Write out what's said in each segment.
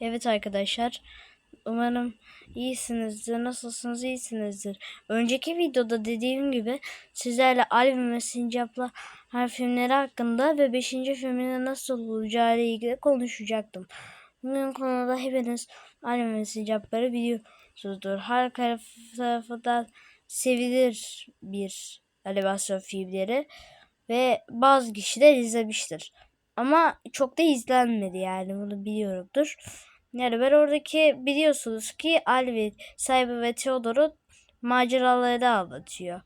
Evet arkadaşlar. Umarım iyisinizdir. Nasılsınız? iyisinizdir. Önceki videoda dediğim gibi sizlerle Alvin ve Sincap'la her filmleri hakkında ve 5. filminin nasıl olacağı ile ilgili konuşacaktım. Bugün konuda hepiniz Alvin ve Sincap'ları biliyorsunuzdur. Her tarafından sevilir bir animasyon filmleri ve bazı kişiler izlemiştir. Ama çok da izlenmedi yani bunu biliyorumdur. Yani ben oradaki biliyorsunuz ki Alvin, Cyber ve Theodor'un maceralarını anlatıyor.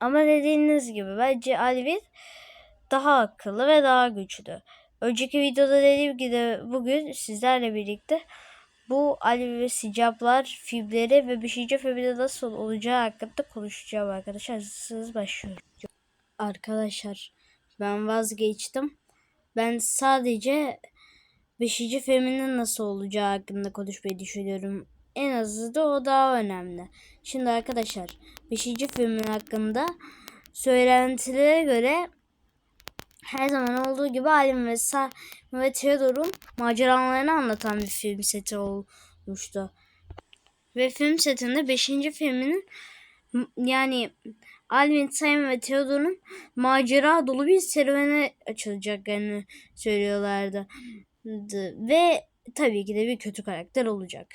Ama dediğiniz gibi bence Alvin daha akıllı ve daha güçlü. Önceki videoda dediğim gibi bugün sizlerle birlikte bu Alvin ve Sicaplar filmleri ve 5. filmde nasıl olacağı hakkında konuşacağım arkadaşlar. Hazırsanız başlıyorum. Arkadaşlar ben vazgeçtim. Ben sadece 5. filminin nasıl olacağı hakkında konuşmayı düşünüyorum. En azı da o daha önemli. Şimdi arkadaşlar 5. filmin hakkında söylentilere göre her zaman olduğu gibi Alim ve Sa ve Theodor'un maceralarını anlatan bir film seti olmuştu. Ve film setinde 5. filminin yani Alvin, Simon ve Theodor'un macera dolu bir serüvene açılacaklarını söylüyorlardı. Ve tabii ki de bir kötü karakter olacak.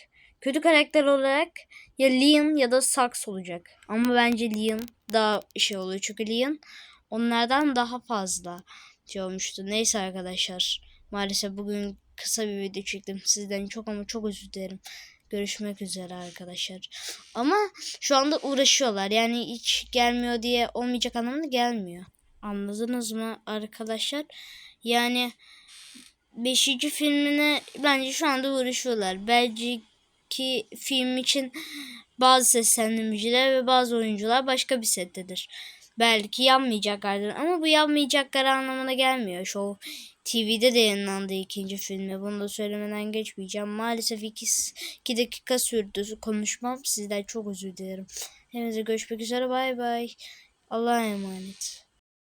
Kötü karakter olarak ya Leon ya da Sax olacak. Ama bence Leon daha şey oluyor. Çünkü Leon onlardan daha fazla şey olmuştu. Neyse arkadaşlar. Maalesef bugün kısa bir video çektim. Sizden çok ama çok özür dilerim. Görüşmek üzere arkadaşlar. Ama şu anda uğraşıyorlar. Yani hiç gelmiyor diye olmayacak anlamda gelmiyor. Anladınız mı arkadaşlar? Yani 5. filmine bence şu anda uğraşıyorlar. Belki film için bazı seslendiriciler ve bazı oyuncular başka bir settedir. Belki yanmayacaklardır ama bu yanmayacaklar anlamına gelmiyor. Show TV'de de yayınlandı ikinci filmi. Bunu da söylemeden geçmeyeceğim. Maalesef 2 iki dakika sürdü konuşmam. Sizden çok özür dilerim. Hepinize görüşmek üzere. Bay bay. Allah'a emanet.